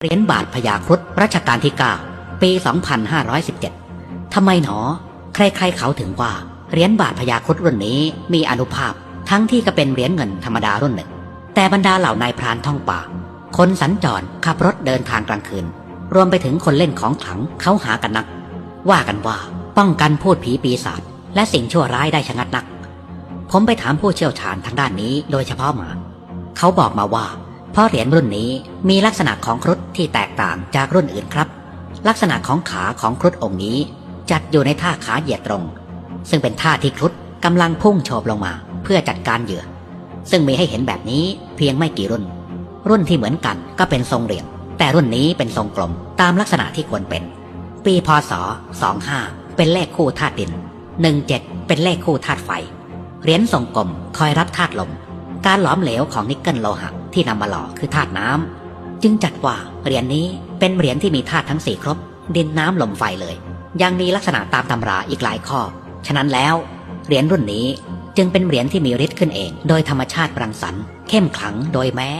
เหรียญบาทพญาครุฑรัชกาลที่ 9 ปี 2517 ทำไมหนอ ใครๆเขาถึงว่า เหรียญบาทพญาครุฑรุ่นนี้มีอนุภาพ ทั้งที่ก็เป็นเหรียญเงินธรรมดารุ่นหนึ่ง แต่บรรดาเหล่านายพรานท่องป่า คนสัญจรขับรถเดินทางกลางคืน รวมไปถึงคนเล่นของขลังเขาหากันนัก ว่ากันว่าป้องกันพูดผีปีศาจและสิ่งชั่วร้ายได้ชะงัดนัก ผมไปถามผู้เชี่ยวชาญทางด้านนี้โดยเฉพาะมา เขาบอกมาว่า เพราะเหรียญรุ่นนี้มีลักษณะของครุฑที่แตกต่างจากรุ่นอื่นครับ ลักษณะของขาของครุฑองค์นี้ จัดอยู่ในท่าขาเหยียดตรง ซึ่งเป็นท่าที่ครุฑกำลังพุ่งโฉบลงมาเพื่อจัดการเหยื่อ ซึ่งมีให้เห็นแบบนี้เพียงไม่กี่รุ่น รุ่นที่เหมือนกันก็เป็นทรงเหลี่ยม แต่รุ่นนี้เป็นทรงกลมตามลักษณะที่ควรเป็น ปีพศ 25 เป็นเลขคู่ธาตุดิน 17 เป็นเลขคู่ธาตุไฟ เหรียญทรงกลมคอยรับธาตุลม การหลอมเหลวของนิกเกิลโลหะที่นำมาหล่อคือธาตุน้ำจึงจัดว่าเหรียญนี้เป็นเหรียญที่มีธาตุทั้งสี่ครบ ดินน้ำลมไฟเลย ยังมีลักษณะตามตำราอีกหลายข้อ ฉะนั้นแล้วเหรียญรุ่นนี้จึงเป็นเหรียญที่มีฤทธิ์ขึ้นเอง โดยธรรมชาติปรังสรรค์เข้มขลังโดยแม้